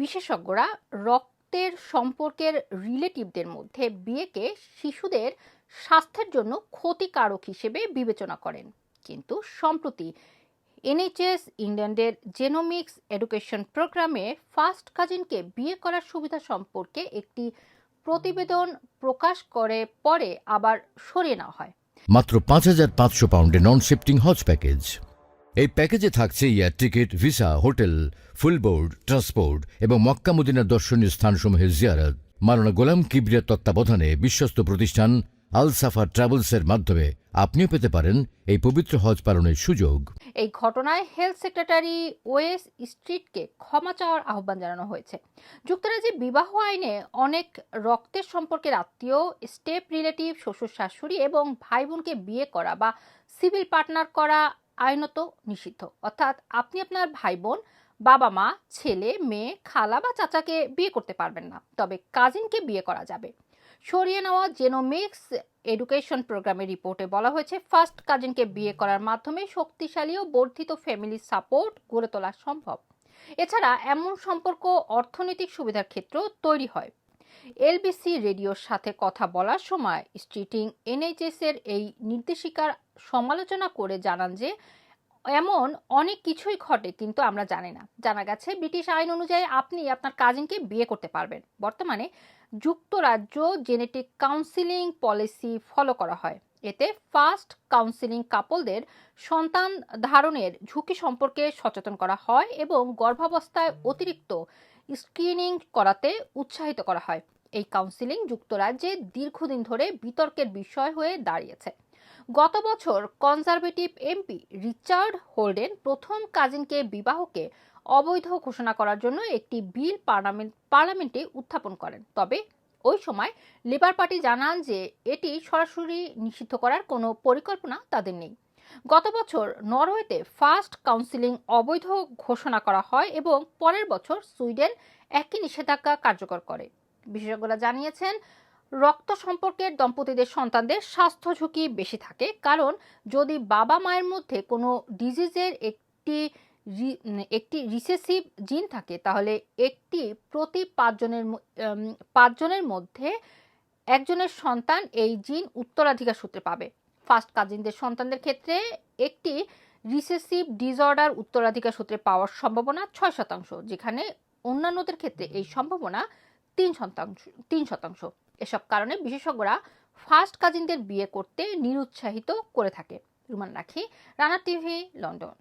বিশেষজ্ঞরা রক্তের সম্পর্কের রিলেটিভদের মধ্যে বিয়েকে শিশুদের স্বাস্থ্যের জন্য ক্ষতিকারক হিসেবে বিবেচনা করেন। কিন্তু সম্প্রতি এনএইচএস ইংল্যান্ডের জেনোমিক্স এডুকেশন প্রোগ্রামে ফার্স্ট কাজিনকে বিয়ে করার সুবিধা সম্পর্কে একটি প্রতিবেদন প্রকাশ করে, পরে আবার সরিয়ে নেওয়া হয়। মাত্র পাঁচ হাজার পাঁচশো পাউন্ডে নন শিফটিং হজ প্যাকেজ। এই প্যাকেজে থাকছে air ticket, visa, hotel full board transport এবং মক্কা মদিনার দর্শনীয় স্থানসমূহের জিয়ারত। মারানা গোলাম কিবরিয়ার তত্ত্বাবধানে বিশ্বস্ত প্রতিষ্ঠান আল সাফা ট্রাভেলসের মাধ্যমে আপনিও পেতে পারেন এই পবিত্র হজ পালনের সুযোগ। এই ঘটনায় হেলথ সেক্রেটারি ওয়েস স্ট্রিটকে ক্ষমা চাওয়ার আহ্বান জানানো হয়েছে। যুক্তরাজ্যে বিবাহ আইনে অনেক রক্তের সম্পর্কের আত্মীয়, স্টেপ রিলেটিভ, শ্বশুর শাশুড়ি এবং ভাই বোনকে বিয়ে করা বা সিভিল পার্টনার করা আইনত নিষিদ্ধ। অর্থাৎ আপনি আপনার ভাই বোন বাবা মা ছেলে, মেয়ে, খালা বা চাচাকে বিয়ে করতে পারবেন না, তবে কাজিনকে বিয়ে করা যাবে। সরিয়ে নেওয়া জেনোমিক্স এডুকেশন প্রোগ্রামের রিপোর্টে বলা হয়েছে, ফার্স্ট কাজিনকে বিয়ে করার মাধ্যমে শক্তিশালী ও বর্ধিত ফ্যামিলি সাপোর্ট গড়ে তোলা সম্ভব। এছাড়া এমন সম্পর্ক অর্থনৈতিক সুবিধার ক্ষেত্রেও তৈরি হয়। এলবিসি রেডিওর সাথে কথা বলার সময় স্ট্রিটিং এনএইচএস এর এই নির্দেশিকার সমালোচনা করে জানান যে, এমন অনেক কিছুই ঘটে কিন্তু আমরা জানি না। জানা গেছে, ব্রিটিশ আইন অনুযায়ী আপনি আপনার কাজিনকে বিয়ে করতে পারবেন। বর্তমানে যুক্তরাজ্য জেনেটিক কাউন্সিলিং পলিসি ফলো করা হয়। এতে ফার্স্ট কাউন্সিলিং কাপলদের সন্তান ধারণের ঝুঁকি সম্পর্কে সচেতন করা হয় এবং গর্ভাবস্থায় অতিরিক্ত স্ক্রিনিং করাতে উৎসাহিত করা হয়। এই কাউন্সিলিং যুক্তরাজ্যে দীর্ঘদিন ধরে বিতর্কের বিষয় হয়ে দাঁড়িয়েছে। গত বছর কনজারভেটিভ এমপি রিচার্ড হোল্ডেন প্রথম কাজিনকে বিবাহকে অবৈধ ঘোষণা করার জন্য একটি বিল পার্লামেন্ট, পার্লামেন্টে উত্থাপন করেন। তবে ওই সময় লেবার পার্টি জানান যে এটি সরাসরি নিষিদ্ধ করার কোনো পরিকল্পনা তাদের নেই। গত বছর নরওয়েতে ফার্স্ট কাউন্সিলিং অবৈধ ঘোষণা করা হয় এবং পরের বছর সুইডেন একই নিষেধাজ্ঞা কার্যকর করে। বিশেষজ্ঞরা জানিয়েছেন, রক্ত সম্পর্কের দম্পতিদের সন্তানদের স্বাস্থ্য ঝুঁকি বেশি থাকে কারণ যদি বাবা মায়ের মধ্যে কোনো ডিজিজের একটি একটি রিসেসিভ জিন থাকে, তাহলে একটি প্রতি পাঁচজনের পাঁচজনের মধ্যে একজনের সন্তান এই জিন উত্তরাধিকার সূত্রে পাবে। ফার্স্ট কাজিনদের সন্তানদের ক্ষেত্রে একটি রিসেসিভ ডিসঅর্ডার উত্তরাধিকার সূত্রে পাওয়ার সম্ভাবনা ছয় শতাংশ, যেখানে অন্যান্যদের ক্ষেত্রে এই সম্ভাবনা তিন শতাংশ তিন শতাংশ। এসব কারণে বিশেষজ্ঞরা ফার্স্ট কাজিনদের বিয়ে করতে নিরুৎসাহিত করে থাকে। রুমান রাখি, রানা টিভি, লন্ডন।